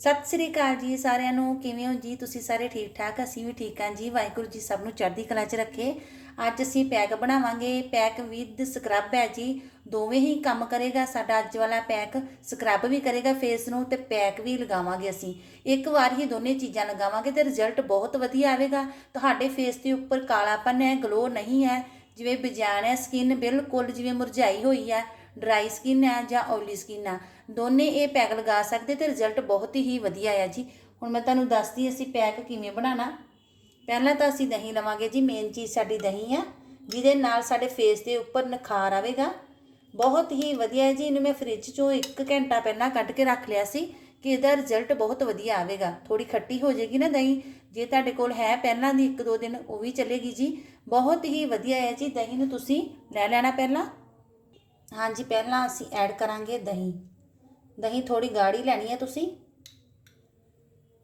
ਸਤਿ ਸ੍ਰੀ ਅਕਾਲ ਜੀ ਸਾਰਿਆਂ ਨੂੰ। ਕਿਵੇਂ ਹੋ ਜੀ? ਤੁਸੀਂ ਸਾਰੇ ਠੀਕ ਠਾਕ? ਅਸੀਂ ਵੀ ਠੀਕ ਹਾਂ ਜੀ। ਵਾਹਿਗੁਰੂ ਜੀ ਸਭ ਨੂੰ ਚੜ੍ਹਦੀ ਕਲਾ 'ਚ ਰੱਖੇ। ਅੱਜ ਅਸੀਂ ਪੈਕ ਬਣਾਵਾਂਗੇ। ਪੈਕ ਵਿਦ ਸਕਰਬ ਹੈ ਜੀ। ਦੋਵੇਂ ਹੀ ਕੰਮ ਕਰੇਗਾ ਸਾਡਾ। ਅੱਜ ਵਾਲਾ ਪੈਕ ਸਕਰਬ ਵੀ ਕਰੇਗਾ ਫੇਸ ਨੂੰ ਤੇ ਪੈਕ ਵੀ ਲਗਾਵਾਂਗੇ ਅਸੀਂ। ਇੱਕ ਵਾਰ ਹੀ ਦੋਨੇ ਚੀਜ਼ਾਂ ਲਗਾਵਾਂਗੇ ਤੇ ਰਿਜ਼ਲਟ ਬਹੁਤ ਵਧੀਆ ਆਵੇਗਾ। ਤੁਹਾਡੇ ਫੇਸ ਦੇ ਉੱਪਰ ਕਾਲਾਪਨ ਹੈ ਗਲੋ ਨਹੀਂ ਹੈ। ਜਿਵੇਂ ਬਜਾਨ ਹੈ ਸਕਿਨ ਬਿਲਕੁਲ ਜਿਵੇਂ ਮੁਰਝਾਈ ਹੋਈ ਹੈ। ਡਰਾਈ ਸਕਿਨ ਹੈ ਜਾਂ ਓਇਲੀ ਸਕਿਨ ਆ, ਦੋਨੇ ਇਹ ਪੈਕ ਲਗਾ ਸਕਦੇ ਤੇ ਰਿਜ਼ਲਟ ਬਹੁਤ ਹੀ ਵਧੀਆ ਆ ਜੀ। ਹੁਣ ਮੈਂ ਤੁਹਾਨੂੰ ਦੱਸਦੀ ਅਸੀਂ ਪੈਕ ਕਿਵੇਂ ਬਣਾਉਣਾ। ਪਹਿਲਾਂ ਤਾਂ ਅਸੀਂ ਦਹੀਂ ਲਵਾਂਗੇ ਜੀ ਮੇਨ ਚੀਜ਼ ਸਾਡੀ ਦਹੀਂ ਆ, ਜਿਹਦੇ ਨਾਲ ਸਾਡੇ ਫੇਸ ਦੇ ਉੱਪਰ ਨਿਖਾਰ ਆਵੇਗਾ। ਬਹੁਤ ਹੀ ਵਧੀਆ ਹੈ ਜੀ, ਇਹਨੂੰ ਮੈਂ ਫ੍ਰਿਜ ਚੋਂ 1 ਘੰਟਾ ਪਹਿਲਾਂ ਕੱਢ ਕੇ ਰੱਖ ਲਿਆ ਸੀ ਕਿ ਇਹਦਾ ਰਿਜ਼ਲਟ ਬਹੁਤ ਵਧੀਆ ਆਵੇਗਾ। ਥੋੜੀ ਖੱਟੀ ਹੋ ਜਾਏਗੀ ਨਾ ਦਹੀਂ, ਜੇ ਤੁਹਾਡੇ ਕੋਲ ਹੈ ਪਹਿਲਾਂ ਦੀ 1-2 ਦਿਨ, ਉਹ ਵੀ ਚੱਲੇਗੀ ਜੀ। ਬਹੁਤ ਹੀ ਵਧੀਆ ਹੈ ਜੀ, ਦਹੀਂ ਨੂੰ ਤੁਸੀਂ ਲੈ ਲੈਣਾ ਪਹਿਲਾਂ। ਹਾਂਜੀ, ਪਹਿਲਾਂ ਅਸੀਂ ਐਡ ਕਰਾਂਗੇ ਦਹੀਂ। ਦਹੀਂ ਥੋੜੀ ਗਾੜੀ ਲੈਣੀ ਹੈ ਤੁਸੀਂ।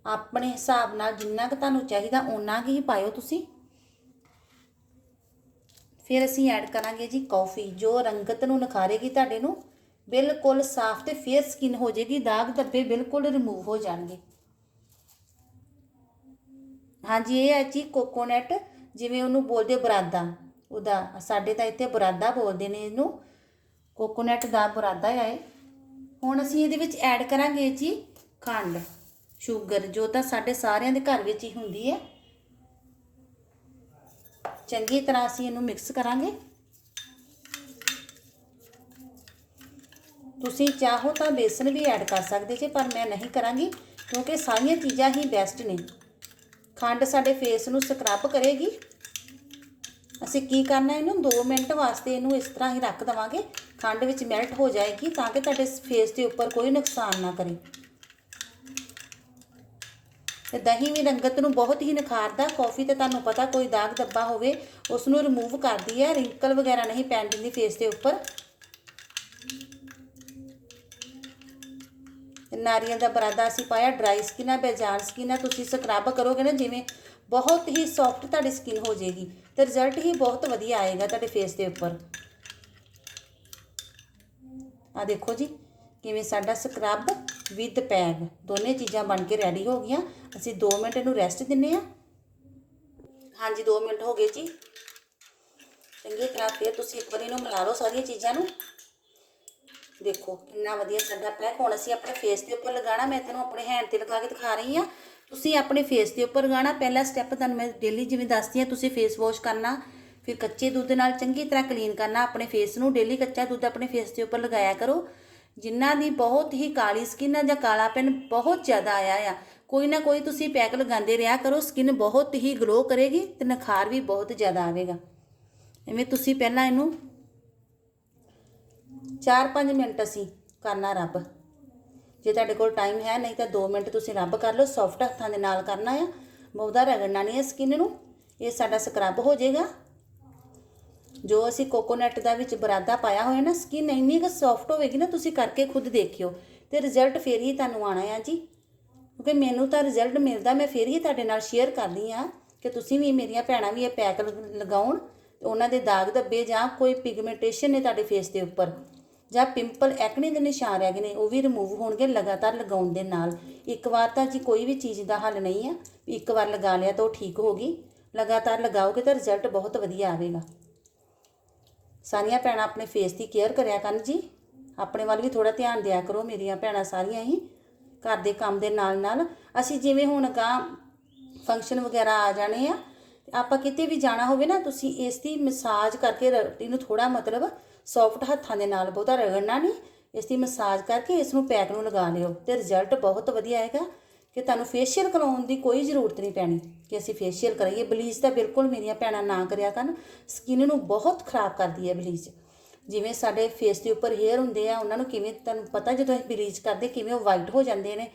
ਆਪਣੇ ਹਿਸਾਬ ਨਾਲ ਜਿੰਨਾ ਕੁ ਤੁਹਾਨੂੰ ਚਾਹੀਦਾ ਉਨਾ ਕੁ ਹੀ ਪਾਇਓ ਤੁਸੀਂ। ਫਿਰ ਅਸੀਂ ਐਡ ਕਰਾਂਗੇ ਜੀ ਕੌਫੀ ਜੋ ਰੰਗਤ ਨੂੰ ਨਿਖਾਰੇਗੀ ਤੁਹਾਡੇ ਨੂੰ, ਬਿਲਕੁਲ ਸਾਫ਼ ਤੇ ਫੇਅਰ ਸਕਿਨ ਹੋ ਜਾਏਗੀ, ਦਾਗ ਧੱਬੇ ਬਿਲਕੁਲ ਰਿਮੂਵ ਹੋ ਜਾਣਗੇ। ਹਾਂਜੀ, ਇਹ ਹੈ ਜੀ ਕੋਕੋਨਟ ਜਿਵੇਂ ਉਹਨੂੰ ਬੋਲਦੇ ਬਰਾਦਾ। ਉਹਦਾ, ਸਾਡੇ ਤਾਂ ਇੱਥੇ ਬਰਾਦਾ ਬੋਲਦੇ ਨੇ ਇਹਨੂੰ। ਕੋਕੋਨਟ ਦਾ ਬੁਰਾਦਾ ਹੈ ਇਹ। ਹੁਣ ਅਸੀਂ ਇਹਦੇ ਵਿੱਚ ਐਡ ਕਰਾਂਗੇ ਜੀ ਖੰਡ, ਸ਼ੂਗਰ, ਜੋ ਤਾਂ ਸਾਡੇ ਸਾਰਿਆਂ ਦੇ ਘਰ ਵਿੱਚ ਹੀ ਹੁੰਦੀ ਹੈ। ਚੰਗੀ ਤਰ੍ਹਾਂ ਅਸੀਂ ਇਹਨੂੰ ਮਿਕਸ ਕਰਾਂਗੇ। ਤੁਸੀਂ ਚਾਹੋ ਤਾਂ ਬੇਸਨ ਵੀ ਐਡ ਕਰ ਸਕਦੇ ਜੇ, ਪਰ ਮੈਂ ਨਹੀਂ ਕਰਾਂਗੀ, ਕਿਉਂਕਿ ਸਾਰੀਆਂ ਚੀਜ਼ਾਂ ਹੀ ਬੈਸਟ ਨੇ। ਖੰਡ ਸਾਡੇ ਫੇਸ ਨੂੰ ਸਕਰਬ ਕਰੇਗੀ। ਅਸੀਂ ਕੀ ਕਰਨਾ ਇਹਨੂੰ 2 ਮਿੰਟ ਵਾਸਤੇ ਇਹਨੂੰ ਇਸ ਤਰ੍ਹਾਂ ਹੀ ਰੱਖ ਦਵਾਂਗੇ। ਖੰਡ ਵਿੱਚ ਮੈਲਟ ਹੋ ਜਾਏਗੀ ਤਾਂ ਕਿ ਤੁਹਾਡੇ ਫੇਸ ਦੇ ਉੱਪਰ ਕੋਈ ਨੁਕਸਾਨ ਨਾ ਕਰੇ। ਤੇ ਦਹੀਂ ਵੀ ਰੰਗਤ ਨੂੰ ਬਹੁਤ ਹੀ ਨਿਖਾਰਦਾ। ਕਾਫੀ ਤੇ ਤੁਹਾਨੂੰ ਪਤਾ ਕੋਈ ਦਾਗ ਦੱਬਾ ਹੋਵੇ ਉਸ ਨੂੰ ਰਿਮੂਵ ਕਰਦੀ ਹੈ। ਰਿੰਕਲ ਵਗੈਰਾ ਨਹੀਂ ਪੈਣ ਦਿੰਦੀ ਫੇਸ ਦੇ ਉੱਪਰ। ਨਾਰੀਅਲ ਦਾ ਬਰਾਦਾ ਅਸੀਂ ਪਾਇਆ ਡਰਾਈ ਸਕਿਨ ਆ, ਬੇਜਾਨ ਸਕਿਨ ਆ, ਤੁਸੀਂ ਸਕਰਬ ਕਰੋਗੇ ਨਾ, ਜਿਵੇਂ ਬਹੁਤ ਹੀ ਸੌਫਟ ਤੁਹਾਡੀ ਸਕਿਨ ਹੋ ਜਾਏਗੀ ਤੇ ਰਿਜ਼ਲਟ ਹੀ ਬਹੁਤ ਵਧੀਆ ਆਏਗਾ ਤੁਹਾਡੇ ਫੇਸ ਦੇ ਉੱਪਰ। ਆ ਦੇਖੋ ਜੀ, ਕਿਵੇਂ ਸਾਡਾ ਸਕਰਬ ਵਿਦ ਪੈਗ ਦੋਨੇ ਚੀਜ਼ਾਂ ਬਣ ਕੇ ਰੈਡੀ ਹੋ ਗਈਆਂ। ਅਸੀਂ 2 ਮਿੰਟ ਇਹਨੂੰ ਰੈਸਟ ਦਿੰਨੇ ਆ। ਹਾਂਜੀ 2 ਮਿੰਟ ਹੋ ਗਏ ਜੀ। ਚੰਗੀ ਤਰ੍ਹਾਂ ਫਿਰ ਤੁਸੀਂ ਇੱਕ ਵਾਰੀ ਇਹਨੂੰ ਮਿਲਾ ਲਓ ਸਾਰੀਆਂ ਚੀਜ਼ਾਂ ਨੂੰ। ਦੇਖੋ ਕਿੰਨਾ ਵਧੀਆ ਸਾਡਾ ਪੈਕ ਹੁਣ ਅਸੀਂ ਆਪਣੇ ਫੇਸ ਦੇ ਉੱਪਰ ਲਗਾਉਣਾ, ਮੈਂ ਤੈਨੂੰ ਆਪਣੇ ਹੈਂਡ ਤੇ ਲਗਾ ਕੇ ਦਿਖਾ ਰਹੀ ਆ ਤੁਸੀਂ ਆਪਣੇ ਫੇਸ ਦੇ ਉੱਪਰ ਲਗਾਉਣਾ। ਪਹਿਲਾ ਸਟੈਪ ਤੁਹਾਨੂੰ ਮੈਂ ਡੇਲੀ ਜਿਵੇਂ ਦੱਸਦੀ ਆ ਤੁਸੀਂ ਫੇਸ ਵਾਸ਼ ਕਰਨਾ। ਫਿਰ ਕੱਚੇ ਦੁੱਧ ਨਾਲ ਚੰਗੀ ਤਰ੍ਹਾਂ ਕਲੀਨ ਕਰਨਾ, ਆਪਣੇ ਫੇਸ ਨੂੰ ਡੇਲੀ ਕੱਚਾ ਦੁੱਧ ਆਪਣੇ ਫੇਸ ਦੇ ਉੱਪਰ ਲਗਾਇਆ ਕਰੋ। ਜਿਨ੍ਹਾਂ ਦੀ ਬਹੁਤ ਹੀ ਕਾਲੀ ਸਕਿਨ ਆ ਜਾਂ ਕਾਲਾ ਪੈਨ ਬਹੁਤ ਜ਼ਿਆਦਾ ਆਇਆ ਆ, ਕੋਈ ਨਾ ਕੋਈ ਤੁਸੀਂ ਪੈਕ ਲਗਾਉਂਦੇ ਰਿਹਾ ਕਰੋ ਸਕਿਨ ਬਹੁਤ ਹੀ ਗਲੋ ਕਰੇਗੀ ਤੇ ਨਿਖਾਰ ਵੀ ਬਹੁਤ ਜ਼ਿਆਦਾ ਆਵੇਗਾ। ਐਵੇਂ ਤੁਸੀਂ ਪਹਿਲਾਂ ਇਹਨੂੰ 4-5 ਮਿੰਟ ਅਸੀਂ ਕਰਨਾ ਰੱਬ। ਜੇ ਤੁਹਾਡੇ ਕੋਲ ਟਾਈਮ ਹੈ ਨਹੀਂ ਤਾਂ 2 ਮਿੰਟ ਤੁਸੀਂ ਰੱਬ ਕਰ ਲਓ ਸੌਫਟ ਹੱਥਾਂ ਦੇ ਨਾਲ ਕਰਨਾ ਆ। ਬਹੁਤਾ ਰਗੜਨਾ ਨਹੀਂ ਹੈ ਸਕਿਨ ਨੂੰ, ਇਹ ਸਾਡਾ ਸਕਰਬ ਹੋ ਜਾਏਗਾ। ਜੋ ਅਸੀਂ ਕੋਕੋਨਟ ਦਾ ਵਿੱਚ ਬਰਾਦਾ ਪਾਇਆ ਹੋਇਆ ਨਾ ਸਕਿਨ ਇੰਨੀ ਕੁ ਸੌਫਟ ਹੋਵੇਗੀ ਨਾ, ਤੁਸੀਂ ਕਰਕੇ ਖੁਦ ਦੇਖਿਓ। ਤੇ ਰਿਜ਼ਲਟ ਫੇਰ ਹੀ ਤੁਹਾਨੂੰ ਆਣਾ ਆ ਜੀ। ਕਿਉਂਕਿ ਮੈਨੂੰ ਤਾਂ ਰਿਜ਼ਲਟ ਮਿਲਦਾ, ਮੈਂ ਫੇਰ ਹੀ ਤੁਹਾਡੇ ਨਾਲ ਸ਼ੇਅਰ ਕਰਦੀ ਆ ਕਿ ਤੁਸੀਂ ਵੀ ਮੇਰੀਆਂ ਭੈਣਾਂ ਵੀ ਇਹ ਪੈਕ ਲਗਾਉਣ ਉਹਨਾਂ ਦੇ ਦਾਗ ਧੱਬੇ ਜਾਂ ਕੋਈ ਪਿਗਮੈਂਟੇਸ਼ਨ ਨੇ ਤੁਹਾਡੇ ਫੇਸ ਦੇ ਉੱਪਰ। ਜਾਂ ਪਿੰਪਲ ਐਕਨੇ ਦੇ ਨਿਸ਼ਾਨ ਰਹਿ ਗਏ ਨੇ, ਉਹ ਵੀ ਰਿਮੂਵ ਹੋਣਗੇ ਲਗਾਤਾਰ ਲਗਾਉਣ ਦੇ ਨਾਲ। ਇੱਕ ਵਾਰ ਤਾਂ ਜੀ ਕੋਈ ਵੀ ਚੀਜ਼ ਦਾ ਹੱਲ ਨਹੀਂ ਆ ਵੀ ਇੱਕ ਵਾਰ ਲਗਾ ਲਿਆ ਤਾਂ ਉਹ ਠੀਕ ਹੋ ਗਈ। ਲਗਾਤਾਰ ਲਗਾਓਗੇ ਤਾਂ ਰਿਜ਼ਲਟ ਬਹੁਤ ਵਧੀਆ ਆਵੇਗਾ। ਸਾਰੀਆਂ ਭੈਣਾਂ ਆਪਣੇ ਫੇਸ ਦੀ ਕੇਅਰ ਕਰਿਆ ਕਰਨ ਜੀ। ਆਪਣੇ ਵੱਲ ਵੀ ਥੋੜਾ ਧਿਆਨ ਦਿਆ ਕਰੋ ਮੇਰੀਆਂ ਭੈਣਾਂ ਸਾਰੀਆਂ ਹੀ। ਘਰ ਦੇ ਕੰਮ ਦੇ ਨਾਲ ਨਾਲ ਅਸੀਂ ਜਿਵੇਂ ਹੁਣ ਗਾਂ ਫੰਕਸ਼ਨ ਵਗੈਰਾ ਆ ਜਾਣੇ ਆ, ਆਪਾਂ ਕਿਤੇ ਵੀ ਜਾਣਾ ਹੋਵੇ ਨਾ, ਤੁਸੀਂ ਇਸ ਦੀ ਮਸਾਜ ਕਰਕੇ ਰੋਟੀ ਨੂੰ ਥੋੜਾ ਮਤਲਬ ਸੌਫਟ ਹੱਥਾਂ ਦੇ ਨਾਲ ਬਹੁਤਾ ਰਗੜਨਾ ਨਹੀਂ। ਇਸ ਦੀ ਮਸਾਜ ਕਰਕੇ ਇਸ ਨੂੰ ਪੈਕ ਨੂੰ ਲਗਾ ਲਿਓ ਤੇ ਰਿਜ਼ਲਟ ਬਹੁਤ ਵਧੀਆ ਆਏਗਾ। ਕਿ ਤੁਹਾਨੂੰ ਫੇਸ਼ੀਅਲ ਕਰਾਉਣ ਦੀ ਕੋਈ ਜ਼ਰੂਰਤ ਨਹੀਂ ਪੈਣੀ, ਕਿ ਅਸੀਂ ਫੇਸ਼ੀਅਲ ਕਰਾਈਏ। ਬਲੀਚ ਤਾਂ ਬਿਲਕੁਲ ਮੇਰੀਆਂ ਭੈਣਾਂ ਨਾ ਕਰਿਆ ਕਰਨ ਸਕਿਨ ਨੂੰ ਬਹੁਤ ਖਰਾਬ ਕਰਦੀ ਹੈ ਬਲੀਚ। ਜਿਵੇਂ ਸਾਡੇ ਫੇਸ ਦੇ ਉੱਪਰ ਹੇਅਰ ਹੁੰਦੇ ਆ, ਉਹਨਾਂ ਨੂੰ ਕਿਵੇਂ ਤੁਹਾਨੂੰ ਪਤਾ ਜਦੋਂ ਅਸੀਂ ਬਲੀਚ ਕਰਦੇ, ਕਿਵੇਂ ਉਹ ਵਾਈਟ ਹੋ ਜਾਂਦੇ ਨੇ,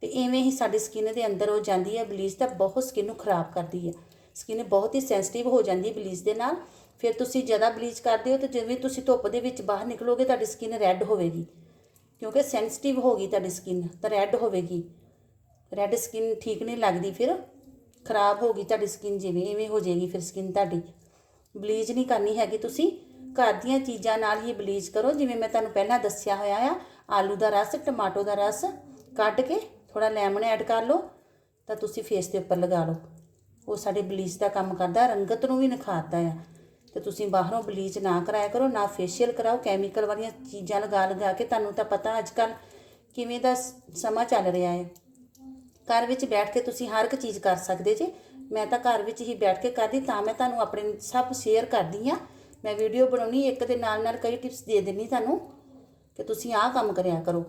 ਤੇ ਐਵੇਂ ਹੀ ਸਾਡੀ ਸਕਿਨ ਦੇ ਅੰਦਰ ਹੋ ਜਾਂਦੀ ਹੈ। ਬਲੀਚ ਤਾਂ ਬਹੁਤ ਸਕਿਨ ਨੂੰ ਖਰਾਬ ਕਰਦੀ ਹੈ। ਸਕਿਨ ਬਹੁਤ ਹੀ ਸੈਂਸਿਟਿਵ ਹੋ ਜਾਂਦੀ ਹੈ ਬਲੀਚ ਦੇ ਨਾਲ। ਫਿਰ ਤੁਸੀਂ ਜ਼ਿਆਦਾ ਬਲੀਚ ਕਰਦੇ ਹੋ, ਤੇ ਜਿਵੇਂ ਤੁਸੀਂ ਧੁੱਪ ਦੇ ਵਿੱਚ ਬਾਹਰ ਨਿਕਲੋਗੇ, ਤੁਹਾਡੀ ਸਕਿਨ ਰੈੱਡ ਹੋਵੇਗੀ। ਕਿਉਂਕਿ ਸੈਂਸਿਟਿਵ ਹੋ ਗਈ ਤੁਹਾਡੀ ਸਕਿਨ ਤਾਂ ਰੈੱਡ ਹੋਵੇਗੀ। ਰੈੱਡ ਸਕਿਨ ਠੀਕ ਨਹੀਂ ਲੱਗਦੀ ਫਿਰ। ਖਰਾਬ ਹੋ ਗਈ ਤੁਹਾਡੀ ਸਕਿਨ ਜਿਵੇਂ ਇਵੇਂ ਹੋ ਜਾਏਗੀ ਫਿਰ ਸਕਿਨ ਤੁਹਾਡੀ। ਬਲੀਚ ਨਹੀਂ ਕਰਨੀ ਹੈਗੀ ਤੁਸੀਂ। ਘਰ ਦੀਆਂ ਚੀਜ਼ਾਂ ਨਾਲ ਹੀ ਬਲੀਚ ਕਰੋ। ਜਿਵੇਂ ਮੈਂ ਤੁਹਾਨੂੰ ਪਹਿਲਾਂ ਦੱਸਿਆ ਹੋਇਆ ਆ, ਆਲੂ ਦਾ ਰਸ, ਟਮਾਟੋ ਦਾ ਰਸ ਕੱਢ ਕੇ ਥੋੜਾ ਲੈਮਨ ਐਡ ਕਰ ਲਓ, ਤਾਂ ਤੁਸੀਂ ਫੇਸ ਦੇ ਉੱਪਰ ਲਗਾ ਲਓ। ਉਹ ਸਾਡੇ ਬਲੀਚ ਦਾ ਕੰਮ ਕਰਦਾ, ਰੰਗਤ ਨੂੰ ਵੀ ਨਿਖਾਰਦਾ ਆ। ਤੇ ਤੁਸੀਂ ਬਾਹਰੋਂ ਬਲੀਚ ਨਾ ਕਰਾਇਆ ਕਰੋ, ਨਾ ਫੇਸ਼ੀਅਲ ਕਰਾਓ। ਕੈਮੀਕਲ ਵਾਲੀਆਂ ਚੀਜ਼ਾਂ ਲਗਾ ਲਗਾ ਕੇ ਤੁਹਾਨੂੰ ਤਾਂ ਪਤਾ ਅੱਜ ਕੱਲ ਕਿਵੇਂ ਦਾ ਸ- ਸਮਾਂ ਚੱਲ ਰਿਹਾ ਹੈ ਘਰ ਵਿੱਚ ਬੈਠ ਕੇ ਤੁਸੀਂ ਹਰ ਇੱਕ ਚੀਜ਼ ਕਰ ਸਕਦੇ ਜੇ। ਮੈਂ ਤਾਂ ਘਰ ਵਿੱਚ ਹੀ ਬੈਠ ਕੇ ਕਰਦੀ, ਤਾਂ ਮੈਂ ਤੁਹਾਨੂੰ ਆਪਣੇ ਸਭ ਸ਼ੇਅਰ ਕਰਦੀ ਆ ਮੈਂ ਵੀਡੀਓ ਬਣਾਉਣੀ, ਇੱਕ ਦੇ ਨਾਲ ਨਾਲ ਕਈ ਟਿਪਸ ਦੇ ਦਿੰਨੀ ਤੁਹਾਨੂੰ ਕਿ ਤੁਸੀਂ ਆਹ ਕੰਮ ਕਰਿਆ ਕਰੋ।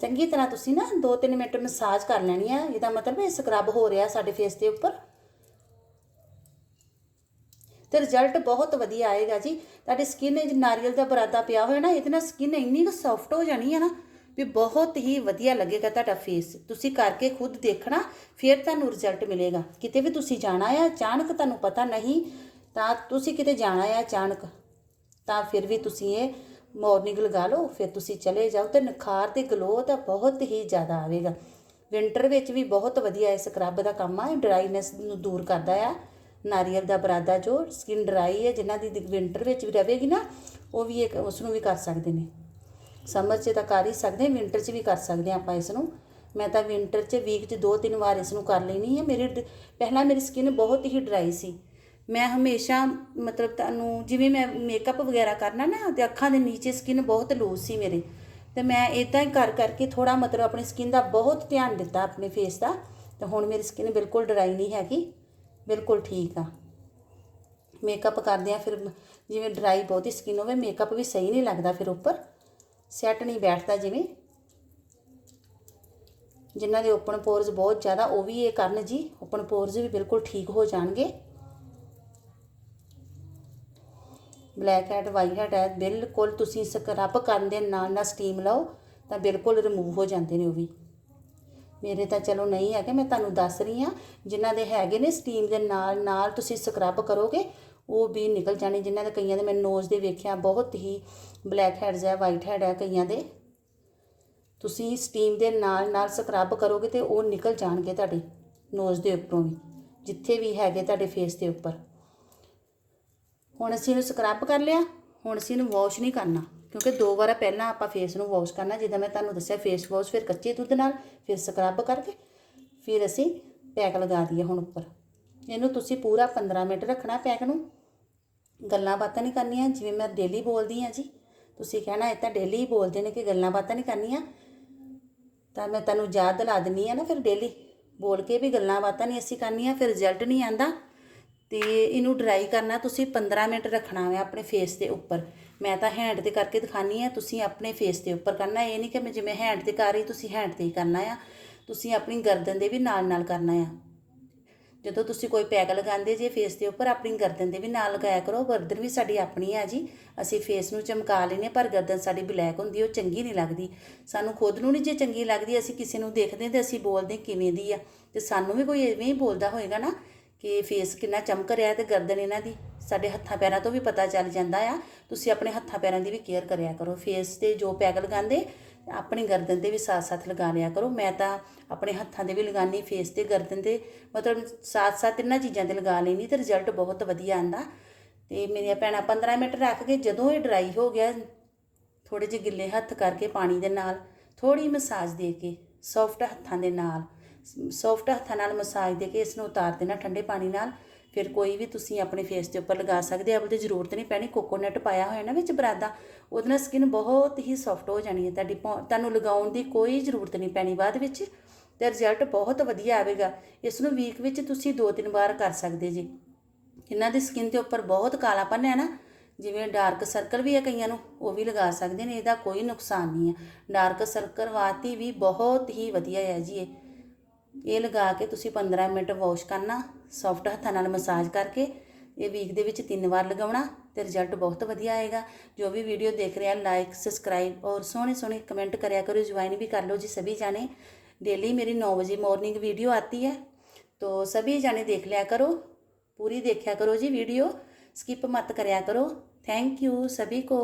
ਚੰਗੀ ਤਰ੍ਹਾਂ ਤੁਸੀਂ ਨਾ 2-3 ਮਿੰਟ ਮਸਾਜ ਕਰ ਲੈਣੀ ਆ। ਇਹਦਾ ਮਤਲਬ ਇਹ ਸਕਰਬ ਹੋ ਰਿਹਾ ਸਾਡੇ ਫੇਸ ਦੇ ਉੱਪਰ। ਤੇ ਰਿਜ਼ਲਟ ਬਹੁਤ ਵਧੀਆ ਆਏਗਾ ਜੀ। ਤੁਹਾਡੀ ਸਕਿਨ ਵਿੱਚ ਨਾਰੀਅਲ ਦਾ ਬਰਾਦਾ ਪਿਆ ਹੋਇਆ ਨਾ, ਇਹਦੇ ਨਾਲ ਸਕਿਨ ਇੰਨੀ ਕੁ ਸੌਫਟ ਹੋ ਜਾਣੀ ਹੈ ਨਾ ਵੀ ਬਹੁਤ ਹੀ ਵਧੀਆ ਲੱਗੇਗਾ ਤੁਹਾਡਾ ਫੇਸ ਤੁਸੀਂ ਕਰਕੇ ਖੁਦ ਦੇਖਣਾ, ਫਿਰ ਤੁਹਾਨੂੰ ਰਿਜ਼ਲਟ ਮਿਲੇਗਾ। ਕਿਤੇ ਵੀ ਤੁਸੀਂ ਜਾਣਾ ਆ, ਅਚਾਨਕ ਤੁਹਾਨੂੰ ਪਤਾ ਨਹੀਂ, ਤਾਂ ਤੁਸੀਂ ਕਿਤੇ ਜਾਣਾ ਆ ਅਚਾਨਕ, ਤਾਂ ਫਿਰ ਵੀ ਤੁਸੀਂ ਇਹ ਮਾਰਨਿੰਗ ਲਗਾ ਲਓ, ਫਿਰ ਤੁਸੀਂ ਚਲੇ ਜਾਓ ਤੇ ਨਿਖਾਰ ਤੇ ਗਲੋ ਤਾਂ ਬਹੁਤ ਹੀ ਜ਼ਿਆਦਾ ਆਵੇਗਾ। ਵਿੰਟਰ ਵਿੱਚ ਵੀ ਬਹੁਤ ਵਧੀਆ ਇਹ ਸਕਰਬ ਦਾ ਕੰਮ ਆ ਡਰਾਈਨੈਸ ਨੂੰ ਦੂਰ ਕਰਦਾ ਆ। ਨਾਰੀਅਲ ਦਾ ਬਰਾਦਾ ਜੋ ਸਕਿਨ ਡਰਾਈ ਹੈ, ਜਿਨ੍ਹਾਂ ਦੀ ਵਿੰਟਰ ਵਿੱਚ ਵੀ ਰਹੇਗੀ ਨਾ, ਉਹ ਵੀ ਇੱਕ ਉਸ ਨੂੰ ਵੀ ਕਰ ਸਕਦੇ ਨੇ। ਸਮਰ 'ਚ ਤਾਂ ਕਰ ਹੀ ਸਕਦੇ ਹਾਂ ਵਿੰਟਰ 'ਚ ਵੀ ਕਰ ਸਕਦੇ ਹਾਂ ਆਪਾਂ ਇਸ ਨੂੰ ਮੈਂ ਤਾਂ ਵਿੰਟਰ 'ਚ ਵੀਕ 'ਚ ਦੋ ਤਿੰਨ ਵਾਰ ਇਸ ਨੂੰ ਕਰ ਲੈਣੀ ਹੈ। ਮੇਰੀ ਡ- ਪਹਿਲਾਂ ਮੇਰੀ ਸਕਿਨ ਬਹੁਤ ਹੀ ਡਰਾਈ ਸੀ। ਮੈਂ ਹਮੇਸ਼ਾ ਮਤਲਬ ਤੁਹਾਨੂੰ ਜਿਵੇਂ ਮੈਂ ਮੇਕਅਪ ਵਗੈਰਾ ਕਰਨਾ ਨਾ, ਤੇ ਅੱਖਾਂ ਦੇ ਨੀਚੇ ਸਕਿਨ ਬਹੁਤ ਲੂਜ਼ ਸੀ ਮੇਰੇ। ਤੇ ਮੈਂ ਇਦਾਂ ਹੀ ਕਰ ਕਰਕੇ ਥੋੜਾ ਮਤਲਬ ਆਪਣੀ ਸਕਿਨ ਦਾ ਬਹੁਤ ਧਿਆਨ ਦਿੱਤਾ ਆਪਣੇ ਫੇਸ ਦਾ। ਤੇ ਹੁਣ ਮੇਰੀ ਸਕਿਨ ਬਿਲਕੁਲ ਡਰਾਈ ਨਹੀਂ ਹੈਗੀ। ਬਿਲਕੁਲ ਠੀਕ ਆ। ਮੇਕਅਪ ਕਰਦੇ ਆ ਫਿਰ ਜਿਵੇਂ ਡਰਾਈ ਬਹੁਤੀ ਸਕਿਨ ਹੋਵੇ ਮੇਕਅਪ ਵੀ ਸਹੀ ਨਹੀਂ ਲੱਗਦਾ ਫਿਰ ਉੱਪਰ। ਸੈੱਟ ਨਹੀਂ ਬੈਠਦਾ ਜਿਵੇਂ। ਜਿਨ੍ਹਾਂ ਦੇ ਓਪਨ ਪੋਰਸ ਬਹੁਤ ਜ਼ਿਆਦਾ, ਉਹ ਵੀ ਇਹ ਕਰਨ ਜੀ। ਓਪਨ ਪੋਰਸ ਵੀ ਬਿਲਕੁਲ ਠੀਕ ਹੋ ਜਾਣਗੇ। ਬਲੈਕ ਹੈਡ ਵਾਈਟ ਹੈਡ ਹੈ, ਬਿਲਕੁਲ ਤੁਸੀਂ ਸਕਰਬ ਕਰਨ ਦੇ ਨਾਲ ਨਾਲ ਸਟੀਮ ਲਓ, ਤਾਂ ਬਿਲਕੁਲ ਰਿਮੂਵ ਹੋ ਜਾਂਦੇ ਨੇ ਉਹ ਵੀ। ਮੇਰੇ ਤਾਂ ਚਲੋ ਨਹੀਂ ਹੈਗੇ, ਮੈਂ ਤੁਹਾਨੂੰ ਦੱਸ ਰਹੀ ਹਾਂ, ਜਿਨ੍ਹਾਂ ਦੇ ਹੈਗੇ ਨੇ ਸਟੀਮ ਦੇ ਨਾਲ ਨਾਲ ਤੁਸੀਂ ਸਕਰਬ ਕਰੋਗੇ ਉਹ ਵੀ ਨਿਕਲ ਜਾਣੇ, ਜਿਨ੍ਹਾਂ ਦੇ ਕਈਆਂ ਦੇ ਮੈਂ ਨੋਜ਼ ਦੇ ਵੇਖਿਆ, ਬਹੁਤ ਹੀ ਬਲੈਕ ਹੈਡਸ ਹੈ ਵਾਈਟ ਹੈਡ ਹੈ ਕਈਆਂ ਦੇ। ਤੁਸੀਂ ਸਟੀਮ ਦੇ ਨਾਲ ਨਾਲ ਸਕਰਬ ਕਰੋਗੇ ਤੇ ਉਹ ਨਿਕਲ ਜਾਣਗੇ ਤੁਹਾਡੇ ਨੋਜ਼ ਦੇ ਉੱਪਰੋਂ ਵੀ, ਜਿੱਥੇ ਵੀ ਹੈਗੇ ਤੁਹਾਡੇ ਫੇਸ ਦੇ ਉੱਪਰ। ਹੁਣ ਅਸੀਂ ਇਹਨੂੰ ਸਕਰਬ ਕਰ ਲਿਆ, ਹੁਣ ਅਸੀਂ ਇਹਨੂੰ ਵਾਸ਼ ਨਹੀਂ ਕਰਨਾ, ਕਿਉਂਕਿ ਦੋ ਵਾਰ ਪਹਿਲਾਂ ਆਪਾਂ ਫੇਸ ਨੂੰ ਵਾਸ਼ ਕਰਨਾ, ਜਿੱਦਾਂ ਮੈਂ ਤੁਹਾਨੂੰ ਦੱਸਿਆ ਫੇਸ ਵਾਸ਼ ਫਿਰ ਕੱਚੇ ਦੁੱਧ ਨਾਲ, ਫਿਰ ਸਕਰਬ ਕਰਕੇ, ਫਿਰ ਅਸੀਂ ਪੈਕ ਲਗਾ ਦਈਏ ਹੁਣ ਉੱਪਰ। ਇਹਨੂੰ ਤੁਸੀਂ ਪੂਰਾ 15 ਮਿੰਟ ਰੱਖਣਾ ਪੈਕ ਨੂੰ। ਗੱਲਾਂ ਬਾਤਾਂ ਨਹੀਂ ਕਰਨੀਆਂ, ਜਿਵੇਂ ਮੈਂ ਡੇਲੀ ਬੋਲਦੀ ਹਾਂ ਜੀ। ਤੁਸੀਂ ਕਹਿਣਾ ਇਹ ਤਾਂ ਡੇਲੀ ਹੀ ਬੋਲਦੇ ਨੇ ਕਿ ਗੱਲਾਂ ਬਾਤਾਂ ਨਹੀਂ ਕਰਨੀਆਂ। ਤਾਂ ਮੈਂ ਤੁਹਾਨੂੰ ਯਾਦ ਦਿਲਾ ਦਿੰਨੀ ਆ ਨਾ ਫਿਰ ਡੇਲੀ ਬੋਲ ਕੇ ਵੀ ਗੱਲਾਂ ਬਾਤਾਂ ਨਹੀਂ ਅਸੀਂ ਕਰਨੀਆਂ, ਫਿਰ ਰਿਜ਼ਲਟ ਨਹੀਂ ਆਂਦਾ ਤੇ ਇਹਨੂੰ ਡਰਾਈ ਕਰਨਾ ਤੁਸੀਂ 15 ਮਿੰਟ ਰੱਖਣਾ ਹੈ ਆਪਣੇ ਫੇਸ ਦੇ ਉੱਪਰ। ਮੈਂ ਤਾਂ ਹੈਂਡ ਤੇ ਕਰਕੇ ਦਿਖਾਨੀ ਆ ਤੁਸੀਂ ਆਪਣੇ ਫੇਸ ਦੇ ਉੱਪਰ ਕਰਨਾ। ਇਹ ਨਹੀਂ ਕਿ ਮੈਂ ਜਿਵੇਂ ਹੈਂਡ ਤੇ ਕਰ ਰਹੀ, ਤੁਸੀਂ ਹੈਂਡ ਤੇ ਹੀ ਕਰਨਾ ਆ। ਤੁਸੀਂ ਆਪਣੀ ਗਰਦਨ ਦੇ ਵੀ ਨਾਲ ਨਾਲ ਕਰਨਾ ਆ। ਜਦੋਂ ਤੁਸੀਂ ਕੋਈ ਪੈਕ ਲਗਾਉਂਦੇ ਜੇ ਫੇਸ ਦੇ ਉੱਪਰ, ਆਪਣੀ ਗਰਦਨ ਦੇ ਵੀ ਨਾਲ ਲਗਾਇਆ ਕਰੋ, ਗਰਦਨ ਵੀ ਸਾਡੀ ਆਪਣੀ ਹੈ ਜੀ। ਅਸੀਂ ਫੇਸ ਨੂੰ ਚਮਕਾ ਲੈਨੇ ਪਰ ਗਰਦਨ ਸਾਡੀ ਬਲੈਕ ਹੁੰਦੀ ਉਹ ਚੰਗੀ ਨਹੀਂ ਲੱਗਦੀ। ਸਾਨੂੰ ਖੁਦ ਨੂੰ ਨਹੀਂ ਜੇ ਚੰਗੀ ਲੱਗਦੀ, ਅਸੀਂ ਕਿਸੇ ਨੂੰ ਦੇਖਦੇ ਤੇ ਅਸੀਂ ਬੋਲਦੇ ਕਿਵੇਂ ਦੀ ਆ। ਤੇ ਸਾਨੂੰ ਵੀ ਕੋਈ ਐਵੇਂ ਹੀ ਬੋਲਦਾ ਹੋਏਗਾ ਨਾ ਕਿ ਫੇਸ ਕਿੰਨਾ ਚਮਕ ਰਿਹਾ ਤੇ ਗਰਦਨ ਇਹਨਾਂ ਦੀ ਸਾਡੇ ਹੱਥਾਂ ਪੈਰਾਂ ਤੋਂ ਵੀ ਪਤਾ ਚੱਲ ਜਾਂਦਾ ਆ। ਤੁਸੀਂ ਆਪਣੇ ਹੱਥਾਂ ਪੈਰਾਂ ਦੀ ਵੀ ਕੇਅਰ ਕਰਿਆ ਕਰੋ। ਫੇਸ ਤੇ ਜੋ ਪੈਕ ਲਗਾਉਂਦੇ ਆਪਣੀ ਗਰਦਨ ਤੇ ਵੀ ਸਾਥ-ਸਾਥ ਲਗਾ ਲਿਆ ਕਰੋ। ਮੈਂ ਤਾਂ ਆਪਣੇ ਹੱਥਾਂ ਦੇ ਵੀ ਲਗਾਨੀ ਫੇਸ ਤੇ, ਗਰਦਨ ਤੇ। ਮਤਲਬ ਸਾਥ-ਸਾਥ ਇਹਨਾਂ ਚੀਜ਼ਾਂ ਤੇ ਲਗਾ ਲੈਣੀ ਤੇ ਰਿਜ਼ਲਟ ਬਹੁਤ ਵਧੀਆ ਆਂਦਾ। ਤੇ ਮੇਰੀਆਂ ਭੈਣਾਂ 15 ਮਿੰਟ ਰੱਖ ਕੇ ਜਦੋਂ ਇਹ ਡਰਾਈ ਹੋ ਗਿਆ ਥੋੜੇ ਜਿਹੇ ਗਿੱਲੇ ਹੱਥ ਕਰਕੇ ਪਾਣੀ ਦੇ ਨਾਲ ਥੋੜੀ ਮਸਾਜ ਦੇ ਕੇ ਸੌਫਟ ਹੱਥਾਂ ਦੇ ਨਾਲ ਸੌਫਟ ਹੱਥਾਂ ਨਾਲ ਮਸਾਜ ਦੇ ਕੇ ਇਸ ਨੂੰ ਉਤਾਰ ਦੇਣਾ ਠੰਡੇ ਪਾਣੀ ਨਾਲ। ਫਿਰ ਕੋਈ ਵੀ ਤੁਸੀਂ ਆਪਣੇ ਫੇਸ ਦੇ ਉੱਪਰ ਲਗਾ ਸਕਦੇ ਆ ਉਹਦੀ ਜ਼ਰੂਰਤ ਨਹੀਂ ਪੈਣੀ। ਕੋਕੋਨਟ ਪਾਇਆ ਹੋਇਆ ਨਾ ਵਿੱਚ ਬਰਾਦਾ, ਉਹਦੇ ਨਾਲ ਸਕਿਨ ਬਹੁਤ ਹੀ ਸੌਫਟ ਹੋ ਜਾਣੀ ਹੈ। ਤੁਹਾਡੀ ਭੌਂ- ਤੁਹਾਨੂੰ ਲਗਾਉਣ ਦੀ ਕੋਈ ਜ਼ਰੂਰਤ ਨਹੀਂ ਪੈਣੀ ਬਾਅਦ ਵਿੱਚ। ਤੇ ਰਿਜ਼ਲਟ ਬਹੁਤ ਵਧੀਆ ਆਵੇਗਾ। ਇਸ ਨੂੰ ਵੀਕ ਵਿੱਚ ਤੁਸੀਂ ਦੋ ਤਿੰਨ ਵਾਰ ਕਰ ਸਕਦੇ ਜੀ। ਇਹਨਾਂ ਦੀ ਸਕਿਨ ਦੇ ਉੱਪਰ ਬਹੁਤ ਕਾਲਾਪਨ ਹੈ ਨਾ। ਜਿਵੇਂ ਡਾਰਕ ਸਰਕਲ ਵੀ ਹੈ ਕਈਆਂ ਨੂੰ, ਉਹ ਵੀ ਲਗਾ ਸਕਦੇ ਨੇ। ਇਹਦਾ ਕੋਈ ਨੁਕਸਾਨ ਨਹੀਂ ਹੈ। ਡਾਰਕ ਸਰਕਲ ਵਾਸਤੇ ਵੀ ਬਹੁਤ ਹੀ ਵਧੀਆ ਹੈ ਜੀ ਇਹ। ये लगा के तुम पंद्रह मिनट वॉश करना सॉफ्ट हाथों मसाज करके ये वीक के तीन बार लगाना तो रिज़ल्ट बहुत वाइया आएगा जो भी वीडियो देख रहे हैं लाइक सबसक्राइब और सोहनी सोहनी कमेंट करो ज्वाइन भी कर लो जी सभी जने डेली मेरी नौ बजे मॉर्निंग वीडियो आती है तो सभी जने देख लिया करो पूरी देखा करो जी वीडियो स्किप मत करो थैंक यू सभी को